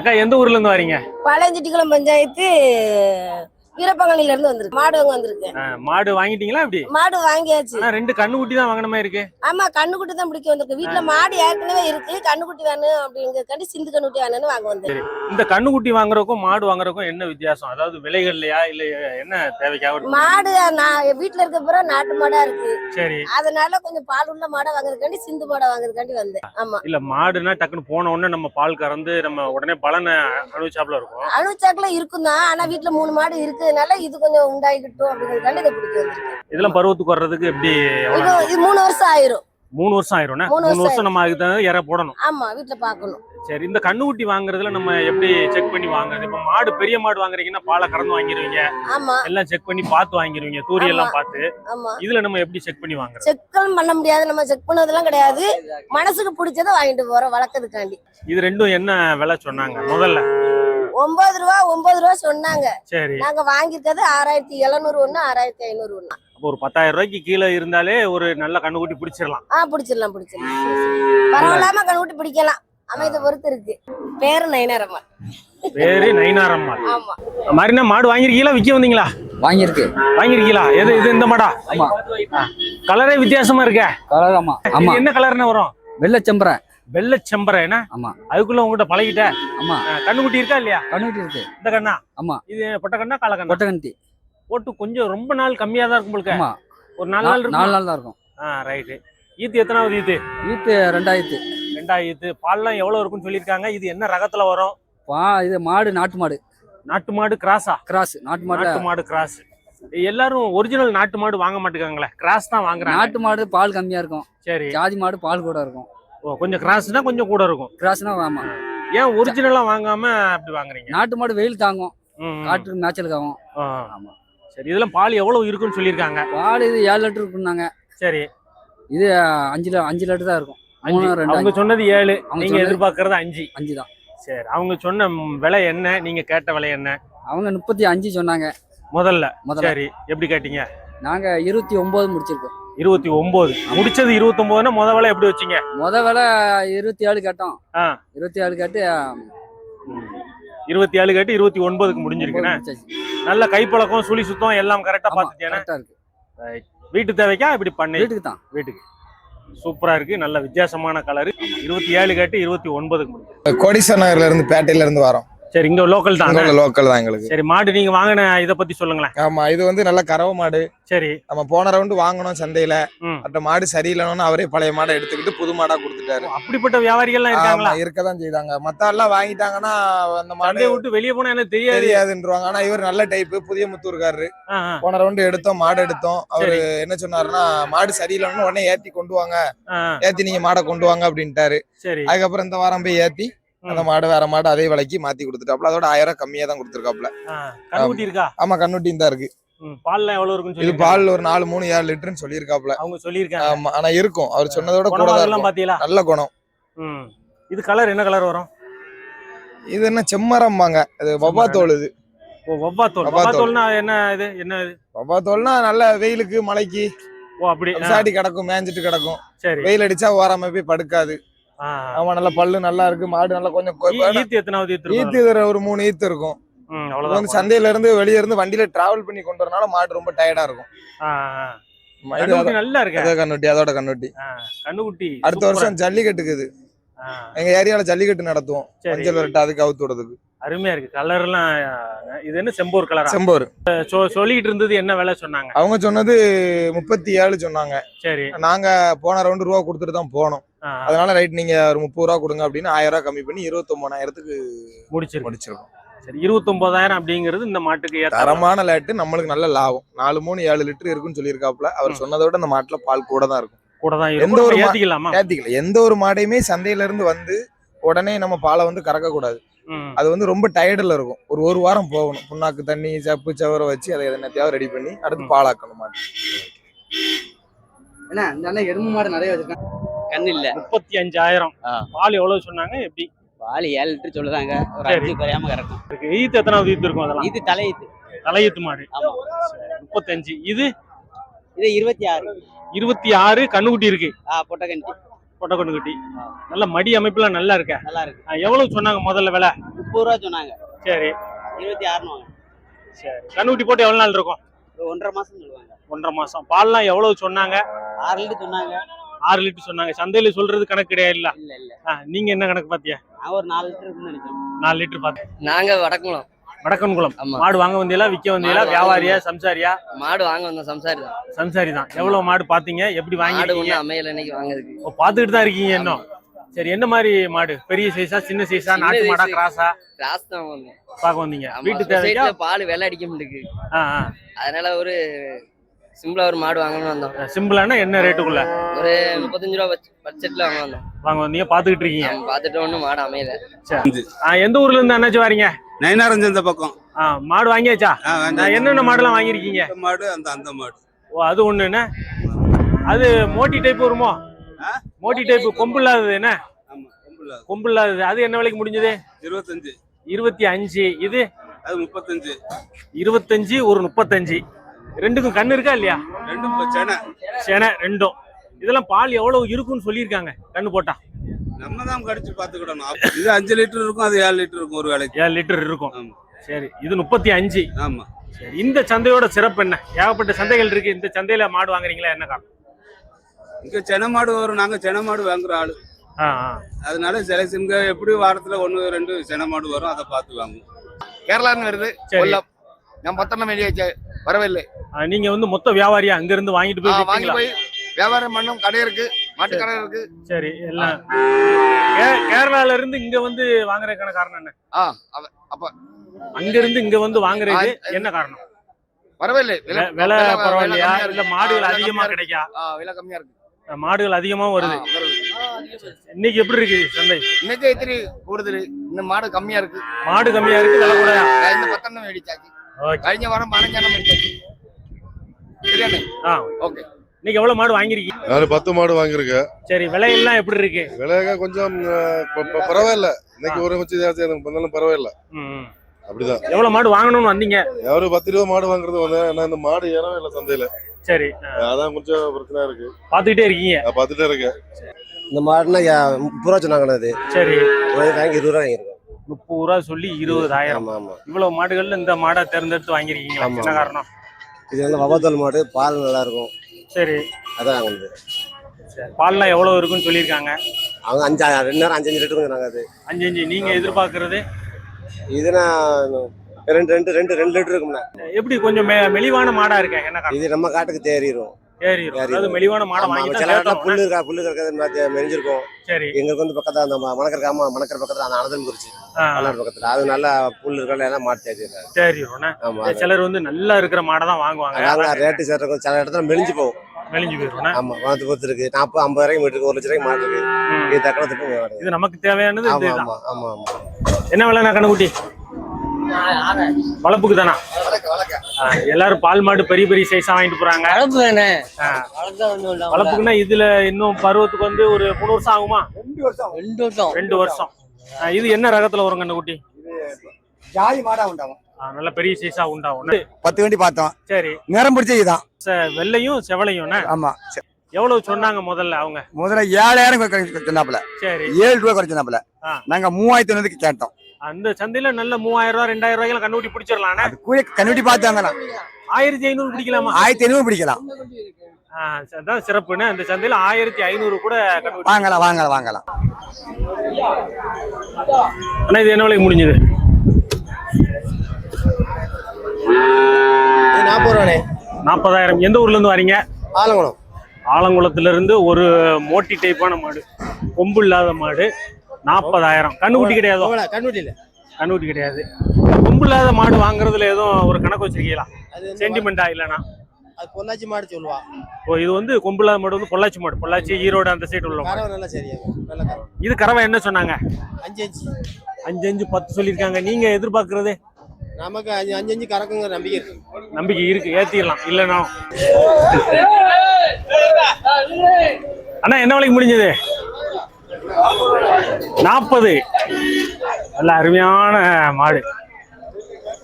அக்கா எந்த ஊர்ல இருந்து வரீங்க? பழஞ்செட்டிக்குளம் பஞ்சாயத்து வீரப்பங்கனில இருந்து வந்திருக்கு. மாடு வாங்க வந்திருக்கு. மாடு வாங்கிட்டீங்களா இப்படி மாடு வாங்கியாச்சு. ரெண்டு கண்ணுக்குட்டி தான் வாங்கின மாதிரி இருக்கு? ஆமா கண்ணுக்குட்டி தான் பிடிக்க வந்திருக்கு. வீட்டுல மாடு ஏற்கனவே இருக்கு. கண்ணுக்குட்டி வேணும் அப்படிங்கிறதுக்காண்டி சிந்து கண்ணுக்குட்டி வேணும்னு வாங்க வந்தேன். இந்த கண்ணுக்குட்டி வாங்குறதுக்கும் மாடு வாங்குறதுக்கும் என்ன வித்தியாசம்? அதாவது விலைகள்லையா இல்ல என்ன தேவைக்காக? மாடு நான் வீட்டுல இருக்க பிறகு நாட்டு மாடா இருக்கு. சரி. அதனால கொஞ்சம் பால் உள்ள மாடை வாங்குறதுக்காண்டி சிந்து மாடை வாங்குறதுக்காண்டி வந்தேன். ஆமா. இல்ல மாடுனா டக்குன்னு போன உடனே நம்ம பால் கறந்து நம்ம உடனே பலனை அனுபவிச்சாப்புல இருக்கும். அணுச்சாக்குல இருக்கும் தான் ஆனா வீட்டுல மூணு மாடு இருக்கிறதுனால இது கொஞ்சம் உண்டாகிக்கிட்டும் அப்படிங்கிறதுக்காண்டி இதை பிடிக்க வந்திருக்கு இதெல்லாம் பருவத்துக்கு வர்றதுக்கு எப்படி எவ்வளவு இது இது மூணு வருஷம் ஆயிரும். மூணு வருஷம் ஆயிரும்னா? மூணு மூணு வருஷம் வருஷம் நம்ம அதுக்கு தகுந்த இற போடணும். ஆமா வீட்டுல பாக்கணும். சரி இந்த கண்ணுக்குட்டி வாங்குறதுல நம்ம எப்படி செக் பண்ணி வாங்குறது? இப்ப மாடு பெரிய மாடு வாங்குறீங்கன்னா பாலை கறந்து வாங்கிடுவீங்க ஆமா. எல்லாம் செக் பண்ணி பார்த்து வாங்கிடுவீங்க தூரி எல்லாம் பார்த்து. ஆமா. இதுல நம்ம எப்படி செக் பண்ணி வாங்குறது? செக்கும் பண்ண முடியாது நம்ம செக் பண்ணதெல்லாம் கிடையாது. மனசுக்கு பிடிச்சதை வாங்கிட்டு போறோம் வளர்க்கறதுக்காண்டி. இது ரெண்டும் என்ன விலை சொன்னாங்க? முதல்ல. ஒன்பது ரூபா ஒன்பது ரூபா சொன்னாங்க. சரி. நாங்க வாங்கியிருக்கிறது ஆறாயிரத்தி எழுநூறு ஒண்ணு ஆறாயிரத்தி ஐநூறு ஒண்ணு. அப்போ ஒரு பத்தாயிரம் ரூபாய்க்கு கீழே இருந்தாலே ஒரு நல்ல கண்ணுக்குட்டி பிடிச்சிடலாம். ஆ பிடிச்சிடலாம் பிடிச்சிடலாம். பரவாயில்லாம கண்ணுக்குட்டி பிடிக்கலாம். அமைத பொறுத்து இருக்கு. பேரு நயனாரம்மா பேரு நைனாரம்மா ஆமா. மாதிரினா மாடு வாங்கிருக்கீங்களா விற்க வந்தீங்களா? வாங்கியிருக்கு. வாங்கிருக்கீங்களா எது இது இந்த மாடா? ஆமா. கலரே வித்தியாசமா இருக்க. கலர் ஆமா. ஆமா. இது என்ன கலர்னு வரும்? வெள்ளச்சம்பரை வெள்ளை செம்பரை என்ன? ஆமா. அதுக்குள்ள உங்ககிட்ட பழகிட்ட? ஆமா. கண்ணுக்குட்டி இருக்கா இல்லையா? கண்ணுட்டி இருக்கு. இந்த கண்ணா? ஆமா. இது பொட்ட கண்ணா கால கண்ணா போட்டு கொஞ்சம் ரொம்ப நாள் கம்மியா தான் இருக்கும் உங்களுக்கு ஆமா. ஒரு நாலு நாள் நாலு இருக்கும்? நாலு நாள் தான் இருக்கும். ஆ ரைட்டு. ஈத்து எத்தனாவது ஈத்து? வீட்டு ரெண்டாயிரத்து. ரெண்டாயிரத்து பால்லாம் எவ்வளவு இருக்குன்னு சொல்லியிருக்காங்க. இது என்ன ரகத்துல வரும்? பா இது மாடு நாட்டு மாடு. நாட்டு மாடு கிராஸா? கிராஸ் நாட்டு மாடு நாட்டு மாடு கிராஸ். எல்லாரும் ஒரிஜினல் நாட்டு மாடு வாங்க மாட்டேங்காங்களே கிராஸ் தான் வாங்குறாங்க. நாட்டு மாடு பால் கம்மியா இருக்கும். சரி. ஜாதி மாடு பால் கூட இருக்கும். ஓ கொஞ்சம் கிராஸ்னா கொஞ்சம் கூட இருக்கும். கிராஸ்னா ஆமா. ஏன் ஒரிஜினலா வாங்காம அப்படி வாங்குறீங்க? நாட்டு மாடு வெயில் தாங்கும். காட்டுக்கு மேய்ச்சலுக்கு ஆகும். ஆமா. சரி இதெல்லாம் பால் எவ்வளவு இருக்குன்னு சொல்லியிருக்காங்க? பால் இது ஏழு லிட்டர் இருக்குன்னாங்க. சரி. இது அஞ்சு ல- அஞ்சு லிட்டர் தான் இருக்கும். அவங்க சொன்னது ஏழு. நீங்க எதிர்பார்க்கறது அஞ்சு. அஞ்சு தான். சரி அவங்க சொன்ன விலை என்ன? நீங்க கேட்ட விலை என்ன? அவங்க முப்பத்தி அஞ்சு சொன்னாங்க. முதல்ல. முதல்ல. சரி எப்படி கேட்டீங்க? நாங்க இருபத்தி ஒன்பது முடிச்சிருக்கோம். இருபத்தி ஒன்பது முடிச்சது இருபத்தி ஒன்பதுன்னா முத விலை எப்படி வச்சீங்க? முத விலை இருபத்தி ஏழு கேட்டோம். இருபத்தி ஏழு கேட்டு இருபத்தி ஏழு கேட்டு இருபத்தி ஒன்பதுக்கு முடிஞ்சிருக்குண்ணே. நல்ல கைப்பழக்கம் சுழி சுத்தம் எல்லாம் கரெக்டா பாத்துட்டேன் வீட்டு தேவைக்கா இப்படி பண்ணி? வீட்டுக்கு தான். வீட்டுக்கு. சூப்பரா இருக்கு நல்ல வித்தியாசமான கலர் இருபத்தி ஏழு கேட்டு இருபத்தி ஒன்பதுக்கு முடிஞ்சு கோடீஸ்வர நகர்ல இருந்து பேட்டையில இருந்து வரோம். சரி இங்க லோக்கல் தான். லோக்கல் தான் எங்களுக்கு. சரி மாடு நீங்க வாங்கின இத பத்தி சொல்லுங்களேன். ஆமா இது வந்து நல்ல கறவை மாடு. சரி. நம்ம போன ரவுண்டு வாங்கணும் சந்தையில. அந்த மாடு சரியில்லைன்னு அவரே பழைய மாடை எடுத்துக்கிட்டு புது மாடா கொடுத்துட்டாரு. அப்படிப்பட்ட வியாபாரிகள்லாம் இருக்காங்களா? ஆமா இருக்கதான் செய்தாங்க. மத்த எல்லாம் வாங்கிட்டாங்கன்னா அந்த மாடு விட்டு வெளியே போனா எனக்கு தெரியாது. தெரியாதுன்றவாங்க. ஆனா இவர் நல்ல டைப் புதிய முத்தூர்காரரு. போன ரவுண்டு எடுத்தோம் மாடு எடுத்தோம். அவரு. என்ன சொன்னாருன்னா மாடு சரியில்லைன்னு உடனே ஏத்தி கொண்டு வாங்க. ஏத்தி நீங்க மாடை கொண்டு வாங்க அப்படின்ட்டாரு. அதுக்கப்புறம் இந்த வாரம் போய் ஏத்தி அந்த மாடு வேற மாடு அதே விலைக்கு மாத்தி கொடுத்துட்டாப்ல அதோட ஆயிரம் கம்மியா தான் கொடுத்துருக்காப்ல ஆ, கண்ணுக்குட்டி இருக்கா? ஆமா கண்ணுட்டியும் தான் இருக்கு. ம், பால்லாம் எவ்வளவு இருக்குன்னு இது பால் ஒரு நாலு மூணு ஏழு லிட்டர்னு சொல்லியிருக்காப்ல அவங்க சொல்லியிருக்காங்க. ஆமா ஆனா இருக்கும். அவர் சொன்னதோட கூட தான் இருக்கும். பாத்தீங்களா? நல்ல குணம். இது கலர் என்ன கலர் வரும்? இது என்ன செம்மரம்பாங்க இது வவ்வாத்தோல் இது. ஓ வவ்வாத்தோல். வவ்வாத்தோல். வவ்வாத்தோல்னா என்ன இது? என்ன இது? வவ்வாத்தோல்னா நல்ல வெயிலுக்கு மலைக்கு ஓ அப்படி. ஆ, சாடி கிடக்கும் மேய்ஞ்சிட்டு கிடக்கும். சரி. வெயில் அடிச்சா ஓராம போய் படுக்காது. ஆமா நல்ல பல்லு நல்லா இருக்கு மாடு நல்லா கொஞ்சம் ஈத்து எத்தனாவது ஈத்து? இதுல ஒரு மூணு ஈத்து இருக்கும். வந்து சந்தையில இருந்து வெளிய இருந்து வண்டியில டிராவல் பண்ணி கொண்டு வரனால மாடு ரொம்ப டயர்டா இருக்கும். நல்லா இருக்கு? கண்ணுட்டி அதோட கண்ணுட்டி. கண்ணுக்குட்டி அடுத்த வருஷம் ஜல்லிக்கட்டுக்கு இது. எங்க ஏரியால ஜல்லிக்கட்டு நடத்துவோம். மஞ்சள் விரட்டு அதுக்கு அவுத்து விடுறதுக்கு. அருமையா இருக்கு. கலர் எல்லாம் இது என்ன செம்போர் கலரா செம்போர். சொல்லிட்டு இருந்தது என்ன விலை சொன்னாங்க? அவங்க சொன்னது முப்பத்தி ஏழு சொன்னாங்க. சரி. நாங்க போன ரவுண்டு ரூபா கொடுத்துட்டு தான் போனோம். அதனால ரைட் நீங்க ஒரு முப்பது ரூபா கொடுங்க அப்படின்னு ஆயிரம் ரூபா கம்மி பண்ணி இருபத்தி ஒன்பதாயிரத்துக்கு முடிச்சிருக்கு. முடிச்சிருக்கோம். சரி இருபத்தொன்பதாயிரம் அப்படிங்கிறது இந்த மாட்டுக்கு தரமான லேட்டு நம்மளுக்கு நல்ல லாபம். நாலு மூணு ஏழு லிட்டர் இருக்குன்னு சொல்லியிருக்காப்ல அவர். சொன்னதை விட இந்த மாட்டுல பால் கூட தான் இருக்கும். கூட தான் எந்த ஒரு ஏத்திக்கலாமா? ஏத்திக்கல. எந்த ஒரு மாடையுமே சந்தையில இருந்து வந்து உடனே நம்ம பாலை வந்து கறக்க கூடாது அது வந்து ரொம்ப டயர்டில் இருக்கும். ஒரு ஒரு வாரம் போகணும். புண்ணாக்கு தண்ணி சப்பு சவரை வச்சு அதை என்னத்தையாவது ரெடி பண்ணி அடுத்து. பாலாக்கணும் மாட்டு என்ன இந்த எருமை மாடு நிறைய வச்சிருக்கேன் கண்ணு இல்ல முப்பத்தி அஞ்சாயிரம். பால் எவ்வளவு சொன்னாங்க? எப்படி? பால் ஏழு லிட்டர் சொல்லுதாங்க. ஒரு. அஞ்சு குறையாம கறக்கும். ஈத்து எத்தனாவது ஈத்து இருக்கும் அதெல்லாம்? இது தலையீத்து. தலையீத்து மாடு. ஆமா. முப்பத்தஞ்சு. இது? இது இருபத்தி ஆறு. இருபத்தி ஆறு கண்ணுக்குட்டி இருக்கு. ஆ பொட்டக்கண்டி பொட்டை கண்ணுக்குட்டி நல்ல மடி அமைப்புல நல்லா இருக்க. நல்லா இருக்கு. எவ்வளவு சொன்னாங்க முதல்ல விலை? முப்பது ரூபா சொன்னாங்க. சரி. இருபத்தி ஆறுன்னு வாங்க. சரி. கண்ணுக்குட்டி போட்டு எவ்வளவு நாள் இருக்கும்? ஒன்றரை மாசம் சொல்லுவாங்க. ஒன்றரை மாசம். பால்லாம் எவ்வளவு சொன்னாங்க? ஆறு லிட்டர் சொன்னாங்க. ஆறு லிட்டர் சொன்னாங்க. சந்தையில சொல்றது கணக்கு கிடையாது இல்ல. நீங்க என்ன கணக்கு பாத்தியா? ஒரு நாலு லிட்டர் நாலு லிட்டர் பாத்து. நாங்க வடக்குளம். வடக்கன்குளம். மாடு வாங்க வந்தீங்களா விக்க வந்தீங்களா? வியாபாரியா சம்சாரியா? மாடு வாங்க வந்தோம் சம்சாரி தான். சம்சாரி தான். எவ்வளவு மாடு பாத்தீங்க? எப்படி ஒண்ணு அமையல இன்னைக்கு வாங்குறதுக்கு. ஓ, பாத்துக்கிட்டு தான் இருக்கீங்க இன்னும்? சரி என்ன மாதிரி மாடு? பெரிய சைஸா சின்ன சைஸா நாட்டு மாடா. கிராஸா கிராஸ் தான் வந்தோம் பார்க்க வந்தீங்க. வீட்டு ல பால் வெள்ளை அடிக்க முடியுது. அதனால ஒரு சிம்பிளா ஒரு மாடு வாங்கணும்னு வந்தோம். சிம்பிளானா என்ன ரேட்டுக்குள்ள? ஒரு முப்பத்தஞ்சு ரூபா பட்ஜெட்ல வாங்க வந்தோம். வாங்க வந்தீங்க பாத்துக்கிட்டு இருக்கீங்க. நம்ம பார்த்துட்டு ஒன்றும் மாடு அமையல. ஆ, எந்த ஊர்ல இருந்து அண்ணாச்சி வாரீங்க? நயனாரஞ்சு இந்த பக்கம். ஆ, மாடு வாங்கியாச்சா. என்னென்ன மாடுலாம் வாங்கியிருக்கீங்க? மாடு அந்த அந்த மாடு. ஓ அது ஒண்ணு என்ன? அது மோட்டி டைப் வருமோ? ஆ? மோட்டி டைப் கொம்பு இல்லாதது என்ன? கொம்பு இல்லாதது. அது என்ன விலைக்கு முடிஞ்சது? இருபத்தஞ்சு. இருபத்தி அஞ்சு. இது? அது முப்பத்தஞ்சு. இருபத்தஞ்சு ஒரு முப்பத்தஞ்சு. ரெண்டுக்கும் கண்ணு இருக்கா இல்லையா? ரெண்டும் செனை. சேனை ரெண்டும். இதெல்லாம் பால் எவ்வளவு இருக்கும்னு சொல்லியிருக்காங்க. கண்ணு போட்டா. நம்ம தான் கடிச்சு பாத்துக்கிடணும் இது அஞ்சு லிட்டர் இருக்கும் அது ஏழு லிட்டர் இருக்கும் ஒரு வேலைக்கு ஏழு லிட்டர் இருக்கும். ஆமா. சரி இது முப்பத்தி அஞ்சு. ஆமா. சரி இந்த சந்தையோட சிறப்பு என்ன? ஏகப்பட்ட சந்தைகள் இருக்கு. இந்த சந்தையில மாடு வாங்குறீங்களா? என்ன காரணம்? இங்க செனை மாடு வரும். நாங்க செனை மாடு வாங்குற ஆளு. அதனால சில இங்க எப்படி வாரத்துல ஒண்ணு ரெண்டு செனை மாடு வரும் அதை பார்த்து வாங்குவோம். கேரளான்னு வருது. சரி. கொல்லம். நான் பத்திரம் வெளியாச்சு வரவில்லை. நீங்க வந்து மொத்த வியாபாரியா அங்க இருந்து வாங்கிட்டு போய் வாங்கி? போய் வியாபாரம் பண்ணும் கடை இருக்கு மாட்டு கடை இருக்கு. சரி எல்லாம். கேரளால இருந்து இங்க வந்து வாங்குறதுக்கான காரணம் என்ன? அப்ப அங்க இருந்து இங்க வந்து வாங்குறது என்ன காரணம்? வரவில்லை. விலை பரவாயில்லையா? இல்ல. மாடுகள் அதிகமா கிடைக்கா? விலை கம்மியா இருக்கு. மாடுகள் அதிகமா வருது. இன்னைக்கு எப்படி இருக்கு சந்தை? இன்னைக்கு எத்திரி கூடுதல். இந்த மாடு கம்மியா இருக்கு. மாடு கம்மியா இருக்கு விலை நான் இந்த பத்தெண்ணம் மேடிச்சாச்சு கழிஞ்ச வாரம் பதினஞ்செண்ணம் மேடிச்சாச்சு சரியாண்ணே ஆ ஓகே இன்னைக்கு எவ்வளவு மாடு வாங்கிருக்கீங்க நான் பத்து மாடு வாங்கியிருக்கேன் சரி விலையெல்லாம் எப்படி இருக்கு? விலையாக கொஞ்சம் அஹ், ப- ப- பரவாயில்ல. இன்னைக்கு ஒரு வச்சு ஜாஸ்தி எனக்கு பண்ணாலும் பரவாயில்ல. ம். அப்படிதான். எவ்வளவு மாடு வாங்கணும்னு வந்தீங்க? ஒரு பத்து இருபது மாடு வாங்குறது வந்தேன் ஆனா இந்த மாடு ஏறவே இல்லை சந்தையில. சரி. ஆ, அதான் கொஞ்சம் பிரச்சனை இருக்கு. பாத்துக்கிட்டே இருக்கீங்க. நான் பார்த்துட்டே இருக்கேன். இந்த மாடுனா யா- முப்பது ரூபா சொன்னாங்கண்ணா அது சரி. ஒரு வாங்கி இருபது ரூபா வாங்கியிருக்கோம். முப்பது ரூபா சொல்லி இருபதாயிரம். இவ்வளவு மாடுகள்ல இந்த மாடை தேர்ந்தெடுத்து வாங்கிருக்கீங்க என்ன. காரணம்? இது வந்து வவாத்தல் மாடு பால் நல்லா இருக்கும் சரி. அதான் சரி. பால்லாம் எவ்வளவு இருக்குன்னு சொல்லியிருக்காங்க? அவங்க அஞ்சு ரெண்டு நேரம் அஞ்சு அஞ்சு லிட்டருங்க நாங்கள் அது. அஞ்சு அஞ்சு. நீங்க எதிர்பார்க்கறது? இதுனா ரெண்டு ரெண்டு ரெண்டு ரெண்டு லிட்டர் இருக்கும்ண்ணா எப்படி கொஞ்சம் மெலிவான மாடா இருக்கேன் என்ன இது நம்ம காட்டுக்கு தேறிடும் ஏறிடும். அதாவது மெலிவான மாடை வாங்கி சில இடத்துல. புல்லு இருக்கா புல்லு இருக்கிறது மெரிஞ்சிருக்கும் சரி. எங்களுக்கு வந்து பக்கத்துல அந்த மணக்கரை ஆமா மணக்கரை பக்கத்துல அந்த அனதன் குறிச்சி மலர் பக்கத்துல. அது நல்லா புல் இருக்கல எல்லாம் ஆமா அது. சிலர் வந்து நல்லா இருக்கிற மாடை தான் வாங்குவாங்க. ரேட்டு சேர்க்கும் சில இடத்துல மெலிஞ்சு போகும். மெலிஞ்சு போயிடும் ஆமா வளர்த்து பொறுத்து இருக்கு. நாற்பது ஐம்பது ரூபாய்க்கு மீட்டருக்கு ஒரு லட்ச ரூபாய்க்கு மாட்டு இருக்கு இது தக்கணத்துக்கு இது நமக்கு தேவையானது ஆமா இதுதான். ஆமா ஆமா ஆமா. என்ன விலைண்ணா கண்ணுக்குட்டி? வளர்ப்புக்கு தானா? எல்லாரும் பால் மாடு பெரிய பெரிய சைஸா வாங்கிட்டு போறாங்க. வளர்ப்பு தானே வளர்ப்புக்குன்னா இதுல இன்னும் பருவத்துக்கு வந்து ஒரு மூணு வருஷம் ஆகுமா? ரெண்டு வருஷம் ரெண்டு வருஷம். ஆ, இது என்ன ரகத்துல வரும் கண்ணுக்குட்டி ஜாதி மாடா உண்டாகும். நல்ல பெரிய சைஸா உண்டாகும். பத்து வண்டி பார்த்தோம். சரி. நேரம் பிடிச்ச இதுதான் ச- வெள்ளையும் செவலையும் ஆமா. எவ்வளவு சொன்னாங்க முதல்ல அவங்க? முதல்ல ஏழாயிரம் சொன்னாப்புல. சரி. ஏழு ரூபாய் குறைச்சினாப்புல. நாங்க மூவாயிரத்தி ஒண்ணுக்கு கேட்டோம். அந்த சந்தையில நல்ல மூவாயிரம் ரூபாய் ரெண்டாயிரம் ரூபாய்க்கு கண்ணுக்குட்டி பிடிச்சிடலாம் அது கூட கண்ணுட்டி பார்த்தாங்கண்ணா ஆயிரத்தி ஐநூறு பிடிக்கலாமா? ஆயிரத்தி ஐநூறு பிடிக்கலாம். ஆ, அதான் சிறப்புன்னு. அந்த சந்தையில ஆயிரத்தி ஐநூறு கூட வாங்கலாம் வாங்கலாம் வாங்கலாம். ஆனா இது என்ன விலைக்கு முடிஞ்சது? நாற்பது நாற்பதாயிரம். எந்த ஊர்ல இருந்து வரீங்க? ஆலங்குளம். ஆலங்குளத்துல இருந்து ஒரு மோட்டி டைப்பான மாடு. கொம்பு இல்லாத மாடு. நாற்பதாயிரம் கண்ணுக்குட்டி கிடையாதோ கண்ணுட்டியில் கண்ணுக்குட்டி கிடையாது கொம்பு இல்லாத மாடு வாங்குறதுல எதுவும் ஒரு கணக்கு வச்சிருக்கீங்களா அது சென்டிமெண்டா இல்லைனா அது பொள்ளாச்சி மாடு சொல்லுவா ஓ இது வந்து கொம்பு இல்லாத மாடு வந்து பொள்ளாச்சி மாடு பொள்ளாச்சி ஈரோடு அந்த சைடு உள்ள. கறவை நல்லா சரியாகும் நல்ல கறவை இது கறவை என்ன சொன்னாங்க அஞ்சு அஞ்சு அஞ்சு அஞ்சு பத்து சொல்லியிருக்காங்க நீங்க எதிர்பார்க்கறது நமக்கு அஞ்சு அஞ்சு அஞ்சு கறக்குங்கிற நம்பிக்கை இருக்கு நம்பிக்கை இருக்கு ஏத்திடலாம் இல்லைனா அண்ணா என்ன விலைக்கு முடிஞ்சது நாற்பது நல்ல அருமையான மாடு.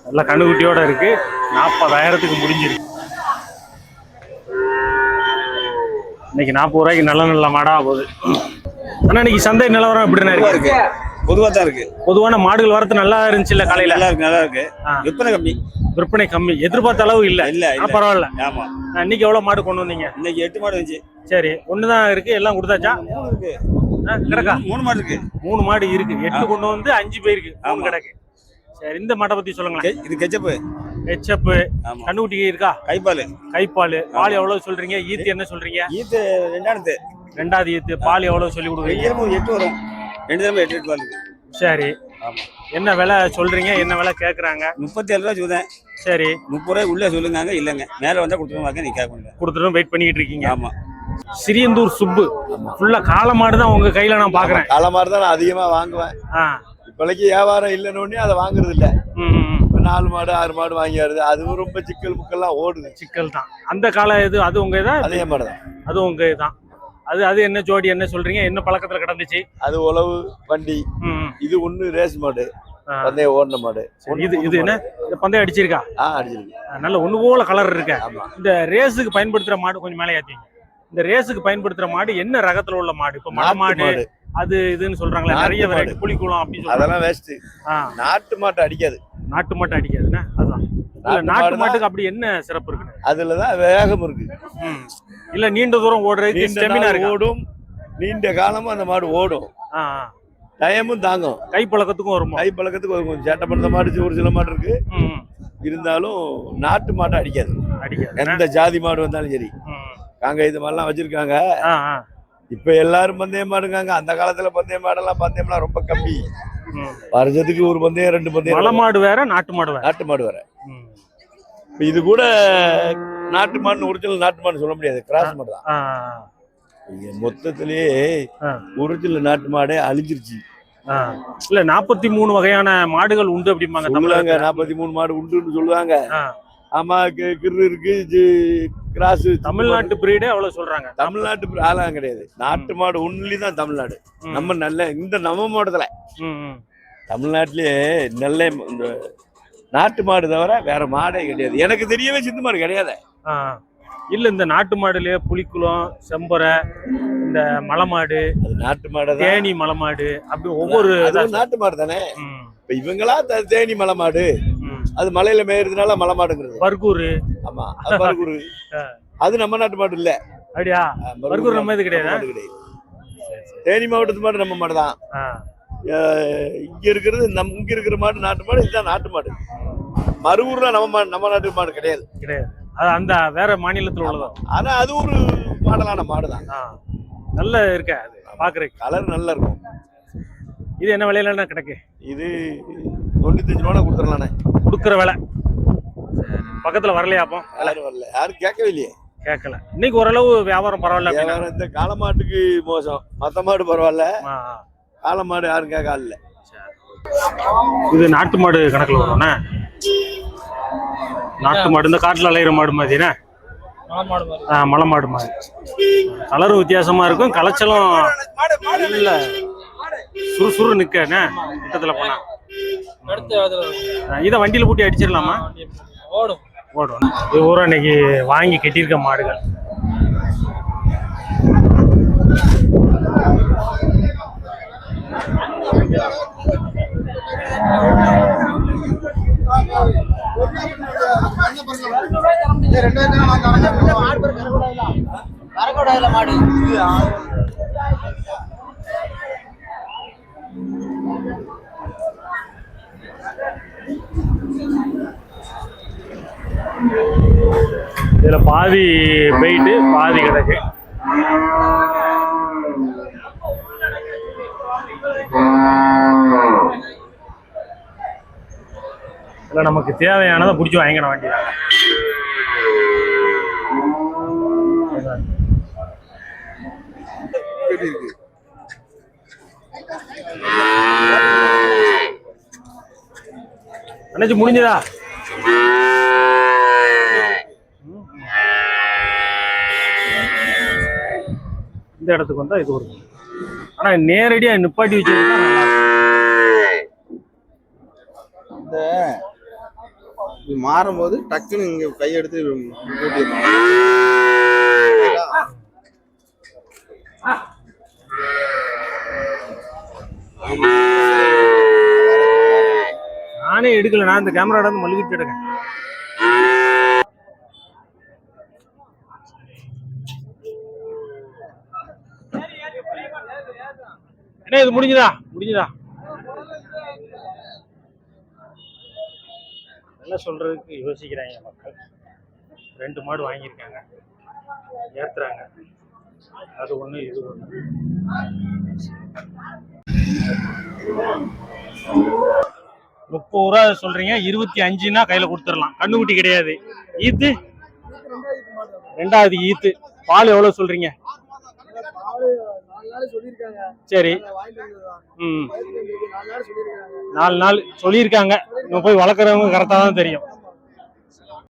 நல்ல கண்ணுக்குட்டியோட இருக்கு. நாற்பதாயிரத்துக்கு முடிஞ்சிருக்கு. இன்னைக்கு நாற்பது ரூபாய்க்கு நல்ல நல்ல மாடா போகுது. ஆனா இன்னைக்கு சந்தை நிலவரம் பொதுவா இருக்கு? இருக்கு. பொதுவா தான் இருக்கு. பொதுவான மாடுகள் வரத்து நல்லா இருந்துச்சுல்ல காலையில? நல்லா இருக்கு நல்லா இருக்கு. விற்பனை கம்மி. விற்பனை கம்மி. எதிர்பார்த்த அளவு இல்ல. இல்ல இல்ல. பரவாயில்ல. ஆமா. இன்னைக்கு எவ்வளவு மாடு கொண்டு வந்தீங்க? இன்னைக்கு எட்டு மாடு வந்துச்சு சரி ஒண்ணுதான் இருக்கு எல்லாம் கொடுத்தாச்சா? இருக்கு. கிடக்கா? மூணு மாடு இருக்கு. மூணு மாடு இருக்கு. எட்டு கொண்டு வந்து அஞ்சு போயிருக்கு மூணு ஆமா. கிடக்கு. சரி இந்த மாட்டை பத்தி சொல்லுங்களேன். கெ- இது கெச்சப்பு. ஹெச்எப் ஆமா. கண்ணுக்குட்டி இருக்கா? கைப்பால். கைப்பால். பால் எவ்வளவு சொல்றீங்க? ஈத்து என்ன சொல்றீங்க? ஈத்து ரெண்டாயிரத்து ரெண்டாவது ஈத்து. பால் எவ்வளவு சொல்லி கொடுக்குறீங்க? எட்டு வரும். ரெண்டு தினமும் எட்டு எட்டு சரி. ஆமா. என்ன விலை சொல்றீங்க? என்ன விலை கேக்குறாங்க? முப்பத்தி ஏழு ரூபா சொல்லுதேன். சரி. முப்பது ரூபாய் உள்ளே சொல்லுங்க இல்லைங்க. மேலே வந்தா கொடுத்துருவாங்க நீ கேட்க முடியல கொடுத்துட்டு வெயிட் பண்ணிக்கிட்டு இருக்கீங்க. ஆமா. சிறியந்தூர் சுப்பு. ஃபுல்லா காளை மாடு தான் உங்க கையில நான் பாக்குறேன். காலை மாதிரி தான் நான் அதிகமா வாங்குவேன். ஆ. இப்போதைக்கு வியாபாரம் இல்லைன்னு அதை வாங்குறது இல்ல. நாலு மாடு ஆறு மாடு வாங்கியாருது. அதுவும் ரொம்ப சிக்கல் முக்கெல்லாம் ஓடுது. சிக்கல் தான். அந்த காலை இது அது உங்க இதா? அதே மாதிரி தான் அது உங்க தான் அது அது என்ன ஜோடி என்ன சொல்றீங்க? என்ன பழக்கத்துல கிடந்துச்சு? அது உழவு வண்டி. இது ஒண்ணு ரேஸ் மாடு. பந்தயம் ஓடின மாடு. இது இது என்ன? இந்த பந்தயம் அடிச்சிருக்கா? ஆ அடிச்சிருக்கு. நல்ல ஒண்ணு போல கலர் இருக்க. இந்த ரேஸுக்கு பயன்படுத்துற மாடு கொஞ்சம் மேலே ஏத்திங்க. இந்த ரேஸுக்கு பயன்படுத்துற மாடு என்ன ரகத்துல உள்ள மாடு? இப்ப மலை மாடு அது இதுன்னு சொல்றாங்களே நிறைய. வெரைட்டி புலிக்குளம் அப்படின்னு அதெல்லாம் வேஸ்ட் நாட்டு மாட்டை அடிக்காது. நாட்டு மாட்டு அடிக்காதுன்னா அதுதான் நாட்டு நாட்டு மாடு மாட்டுக்கு அப்படி என்ன சிறப்பு இருக்கு அதுலதான் வேகம் இருக்கு. இல்ல நீண்ட தூரம் ஓடுறதுக்கு ஸ்டெமினா இருக்கு? ஓடும் நீண்ட காலமா அந்த மாடு ஓடும். டயமும் தாங்கும். கை பழக்கத்துக்கும் வருமா? கை பழக்கத்துக்கு ஒரு கொஞ்சம் சேட்டை பண்ண மாடு ஒரு சில மாடு இருக்கு. இருந்தாலும் நாட்டு மாட்டை அடிக்காது. அடிக்காது. எந்த ஜாதி மாடு வந்தாலும் சரி. காங்க இது மாதிரிலாம் வச்சிருக்காங்க. இப்ப எல்லாரும் பந்தயம் மாடுங்காங்க. அந்த காலத்துல பந்தயம் மாடெல்லாம் பந்தயம்லாம் ரொம்ப கம்மி. வருஷத்துக்கு ஒரு பந்தயம் ரெண்டு பந்தயம் மாடு வேற நாட்டு மாடு வேற. நாட்டு மாடு ம். இது கூட நாட்டு மாடு ஒரிஜினல் நாட்டு மாடு சொல்ல முடியாது கிராஸ் மாடு தான் மொத்தத்திலேயே. ஒரிஜினல் நாட்டு மாடே அழிஞ்சிருச்சு. இல்ல நாற்பத்தி மூணு வகையான மாடுகள் உண்டு அப்படிம்பாங்க தமிழக நாற்பத்தி மூணு மாடு உண்டுன்னு சொல்லுவாங்க. ஆமா கிரு இருக்கு கிராஸ் தமிழ்நாட்டு பிரீடே அவ்வளவு சொல்றாங்க. தமிழ்நாட்டு ஆளாம் கிடையாது. நாட்டு மாடு ஒன்லி தான் தமிழ்நாடு. நம்ம நல்ல இந்த நம்ம மாவட்டத்துல ம், ம். தமிழ்நாட்டிலேயே நல்ல இந்த நாட்டு மாடு தவிர வேற மாடே கிடையாது. எனக்கு தெரியவே சிந்து மாடு கிடையாது. இல்ல இந்த நாட்டு மாடுலயே புலிக்குளம் செம்பரை இந்த மலை மாடு அது நாட்டு மாடு தான் தேனி மலை மாடு அப்படி ஒவ்வொரு நாட்டு மாடு தானே இப்ப இவங்களா தேனி மலை மாடு ம். அது மலையில மேயறதுனால மலை மாடுங்கிறது பர்கூர் ஆமா அது பர்கூர் அது நம்ம நாட்டு மாடு இல்ல. அப்படியா? பர்கூர் நம்ம இது கிடையாதா? தேனி மாவட்டத்து மாடு நம்ம மாடு தான் இங்க இருக்கிறது நம் இங்க இருக்கிற மாடு நாட்டு மாடு இதுதான் நாட்டு மாடு. மறுவூர்ல நம்ம நம்ம நாட்டு மாடு கிடையாது. கிடையாது. அது அந்த வேற மாநிலத்துல உள்ளதா? ஆனா அது ஒரு மாடலான மாடு தான். நல்ல இருக்க அது பாக்குறதுக்கு கலர் நல்லா இருக்கும். இது என்ன விலையில கிடக்கு? இது தொண்ணூத்தஞ்சு ரூபா கொடுத்துடலானே கொடுக்குற விலை. பக்கத்துல வரலையா அப்போ? யாரும் வரல. யாரும் கேட்கவே இல்லையே. கேட்கல. இன்னைக்கு ஓரளவு வியாபாரம் பரவாயில்ல வியாபாரம் இந்த காளை மாட்டுக்கு மோசம். மத்த மாடு பரவாயில்ல. ஆ, ஆ. காளை மாடு யாரும் கேட்க இல்ல. இது நாட்டு மாடு கணக்குல வரும்ண்ணே? நாட்டு மாடு இந்த காட்டுல அலையிற மாடு மாதிரிண்ணே ஆ, மலை மாடு மாதிரி. கலரும் வித்தியாசமா இருக்கும். கலைச்சலும் இல்ல. சுறுசுறு நிக்கண்ணே கிட்டத்துல போனா. ஆ, இதை வண்டியில பூட்டி அடிச்சிடலாமா? ஓடும். ஓடும். இது ஊரா இன்னைக்கு வாங்கி கட்டியிருக்க மாடுகள். வரக்கூடாதுல மாடு இதில் பாதி போயிட்டு பாதி கிடக்கு. இதுல நமக்கு தேவையானதை பிடிச்சி வாங்கிட வேண்டியதாங்க இருக்கு அண்ணாச்சி முடிஞ்சதா? இந்த இடத்துக்கு வந்தா இது ஒரு ஆனா நேரடியா நிப்பாட்டி வச்சிருந்தா நல்லா இருக்கும். இந்த இது மாறும்போது டக்குன்னு இங்கே கையெடுத்து கூட்டிடணும் நானே எடுக்கல நான் இந்த கேமரா வந்து மல்லிகிட்டு எடுக்கேன் என்ன இது முடிஞ்சுதா? முடிஞ்சுதா? என்ன சொல்கிறதுக்கு யோசிக்கிறாங்க மக்கள்? ரெண்டு மாடு வாங்கியிருக்காங்க. ஏற்றுறாங்க அது ஒன்று இது ஒன்று முப்பது ரூபா சொல்கிறீங்க இருபத்தி அஞ்சுனா கையில் கொடுத்துடலாம். கண்ணுக்குட்டி கிடையாது. ஈத்து? ரெண்டாவது ஈத்து. பால் எவ்வளோ சொல்கிறீங்க சரி. ம். நாலு நாள் சொல்லியிருக்காங்க. இன்னும் போய் வளர்க்குறவங்க கரெக்டாக தான் தெரியும்.